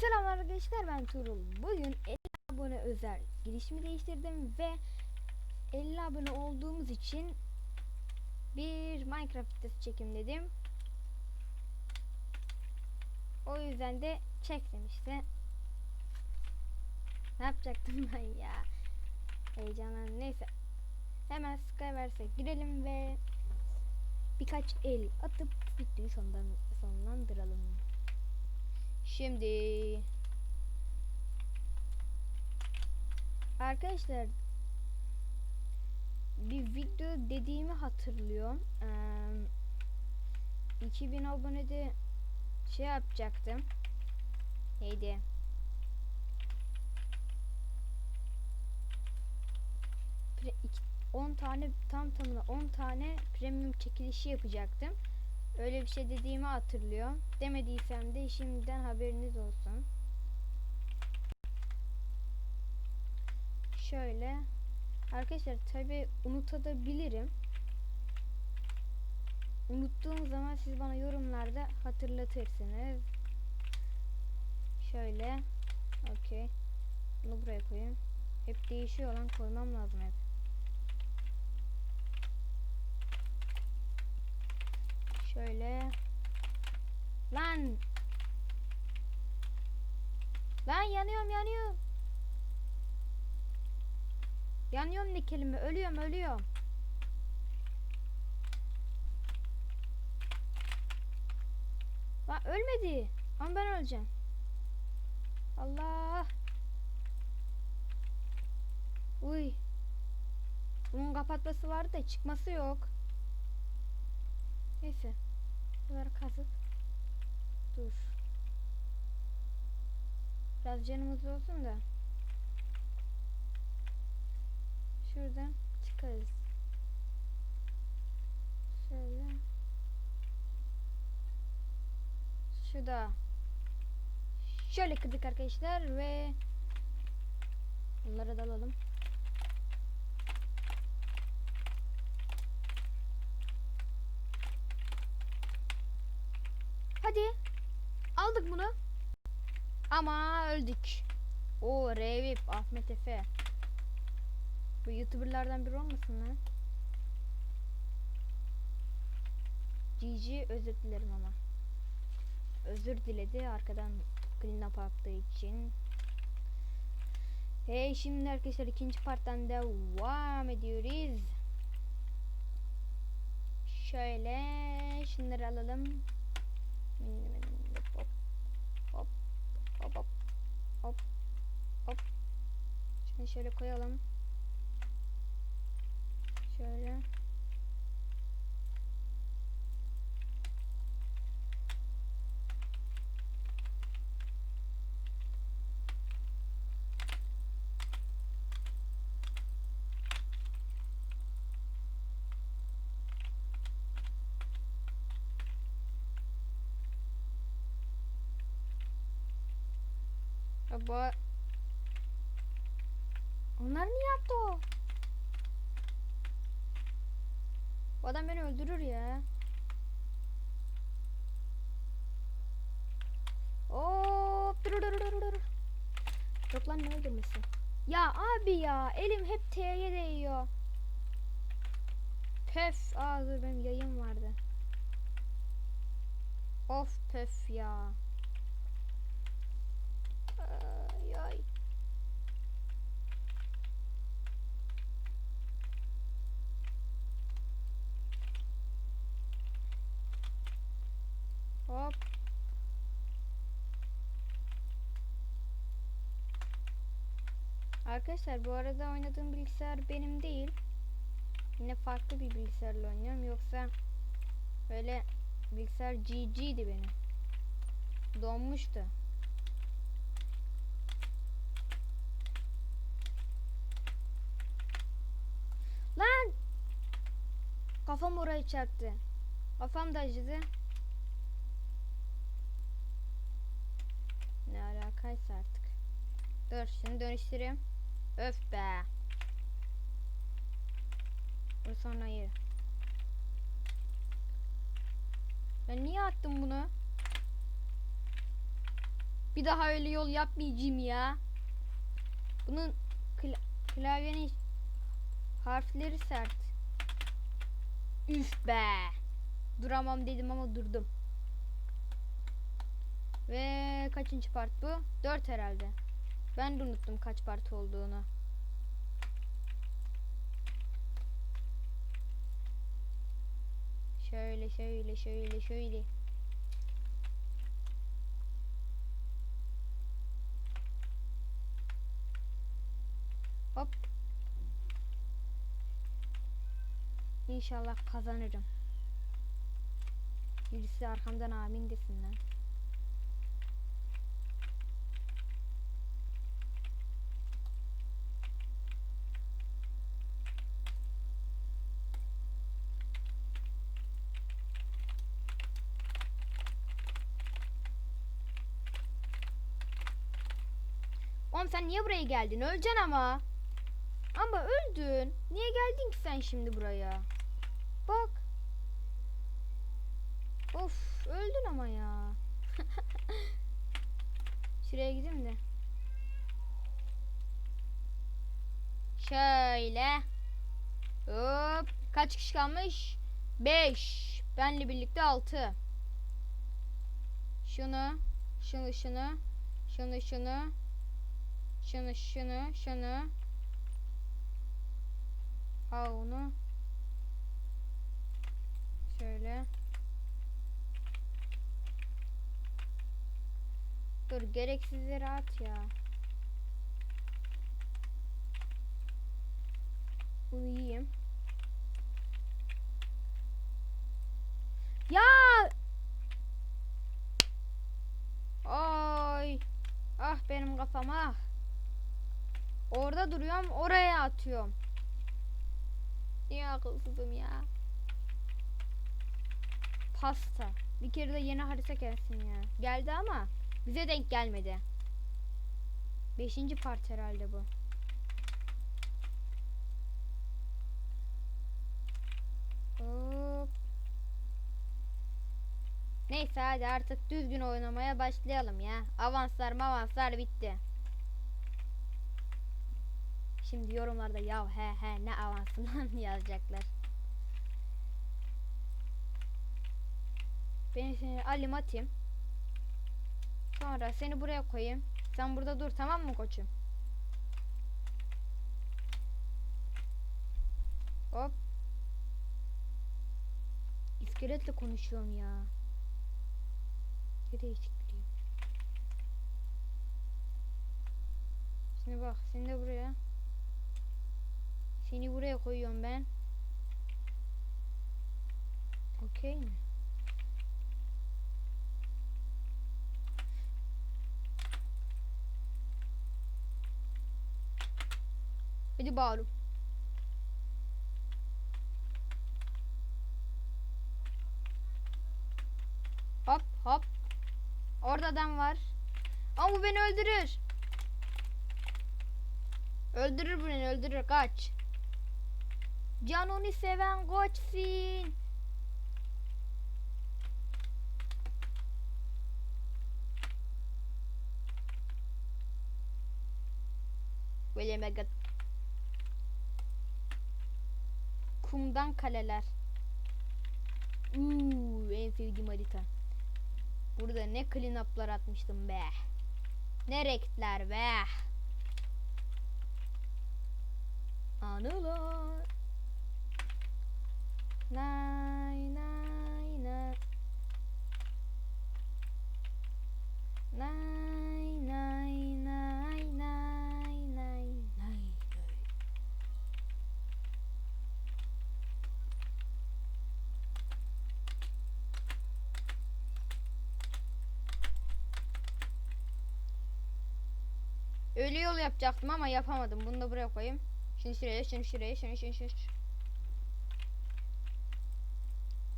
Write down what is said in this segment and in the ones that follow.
Selamlar arkadaşlar ben Tuğrul. Bugün 50 abone özel girişimi değiştirdim ve 50 abone olduğumuz için bir Minecraft videosu çekim dedim. O yüzden de çektim işte. Ne yapacaktım ben ya? Heyecanlandım. Neyse. Hemen Skyverse'e girelim ve birkaç el atıp videoyu sonlandıralım. Şimdi arkadaşlar bir video dediğimi hatırlıyorum. Ee, 2000 abonede şey yapacaktım. Neydi? Pre- iki- 10 tane tam tamına 10 tane premium çekilişi yapacaktım. Öyle bir şey dediğimi hatırlıyorum. Demediysem de şimdiden haberiniz olsun. Şöyle. Arkadaşlar tabi unutabilirim. Unuttuğum zaman siz bana yorumlarda hatırlatırsınız. Şöyle. Okey. Bunu buraya koyayım. Hep değişiyor lan koymam lazım hep. Şöyle. Lan. Lan yanıyorum yanıyorum. Yanıyorum ne kelime ölüyorum ölüyorum. Lan ölmedi. Ama ben öleceğim. Allah. Uy. Bunun kapatması vardı da çıkması yok. Neyse. Bunları kazıp dur. Biraz canımız olsun da. Şuradan çıkarız. Şöyle. Şurada. Şöyle kırdık arkadaşlar ve bunları da Hadi. Aldık bunu. Ama öldük. O Revip Ahmet Efe. Bu youtuberlardan biri olmasın lan? GG özür dilerim ama. Özür diledi arkadan clean up yaptığı için. Hey şimdi arkadaşlar ikinci parttan devam ediyoruz. Şöyle şunları alalım. Hop hop hop hop hop hop. Şunu şöyle koyalım. Şöyle. Ya bu Onlar niye yaptı o? Bu adam beni öldürür ya. Hop dur dur dur dur. Yok lan ne öldürmesi? Ya abi ya elim hep T'ye değiyor. Pef. Aa dur benim yayın vardı. Of pef ya. Ay. Hop. Arkadaşlar bu arada oynadığım bilgisayar benim değil. Yine farklı bir bilgisayarla oynuyorum. Yoksa böyle bilgisayar GG'di benim. Donmuştu. Lan! Kafam oraya çarptı. Kafam da acıdı. Ne alakaysa artık. Dur şunu dönüştüreyim. Öf be. Bu sonra yeri. Ben niye attım bunu? Bir daha öyle yol yapmayacağım ya. Bunun kla- klavyenin harfleri sert. Üf be. Duramam dedim ama durdum. Ve kaçıncı part bu? 4 herhalde. Ben de unuttum kaç part olduğunu. Şöyle şöyle şöyle şöyle. İnşallah kazanırım. Birisi arkamdan amin desin lan. Oğlum sen niye buraya geldin? Öleceksin ama. Ama öldün. Niye geldin ki sen şimdi buraya? Bak. Of öldün ama ya. Şuraya gideyim de. Şöyle. Hop. Kaç kişi kalmış? 5. Benle birlikte 6. Şunu, şunu, şunu, şunu, şunu, şunu, şunu, şunu. Al onu. Şöyle. Dur gereksizleri at ya. Uyuyayım. Ya! Ay! Ah benim kafam ah. Orada duruyorum oraya atıyorum. Niye akılsızım ya? Pasta. Bir kere de yeni harita gelsin ya. Geldi ama bize denk gelmedi. Beşinci part herhalde bu. Hop. Neyse hadi artık düzgün oynamaya başlayalım ya. Avanslar mavanslar bitti. Şimdi yorumlarda ya he he ne avansından yazacaklar. Ben seni alim atayım. Sonra seni buraya koyayım. Sen burada dur tamam mı koçum? Hop. İskeletle konuşuyorum ya. Ne değişikliği. Şimdi bak seni de buraya. Seni buraya koyuyorum ben. Okey mi? Hadi bağırım. Hop hop. Orada adam var. Ama bu beni öldürür. Öldürür beni öldürür kaç. Canoni seven kaçsın. Böyle mega Kumdan kaleler. Uuu en sevdiğim harita. Burada ne clean up'lar atmıştım be. Ne renkler be. Anılar. Nay nay. Nay nay nay nay nay nay. Ölü yol yapacaktım ama yapamadım. Bunu da buraya koyayım. Şunu şuraya, şunu şuraya, şunu şunu. şunu.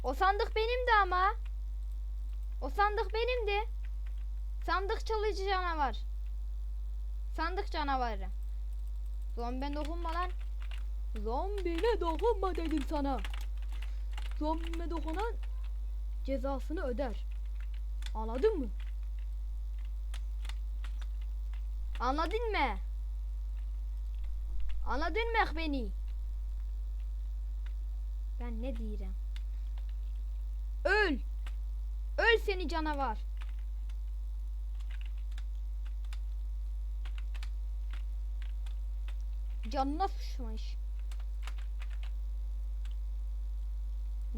O sandık benimdi ama. O sandık benimdi. Sandık çalıcı canavar. Sandık canavarı. Zombi dokunma lan. Zombine dokunma dedim sana. Zombime dokunan cezasını öder. Anladın mı? Anladın mı? Anladın mı beni? Ben ne diyeceğim? Öl! Öl seni canavar! Canına susamış.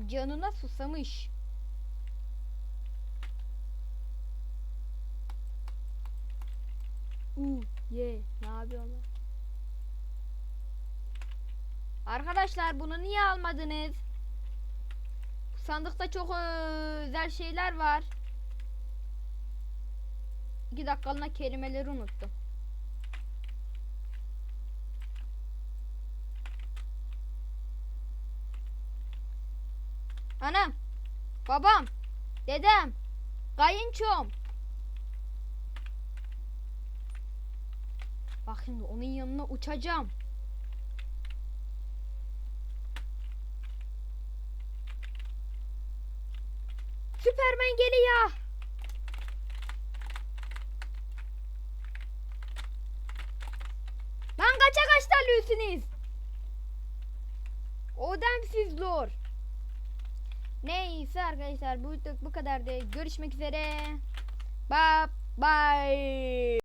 Canına susamış. U ye ne yapıyorlar? Arkadaşlar bunu niye almadınız? Sandıkta çok özel şeyler var. İki dakikalığına kelimeleri unuttum. Anam, babam, dedem, kayınçom. Bak şimdi onun yanına uçacağım. Süpermen geliyor. Lan kaça kaçta alıyorsunuz? Odemsiz lor. Neyse arkadaşlar bu bu kadar da görüşmek üzere. Bye bye.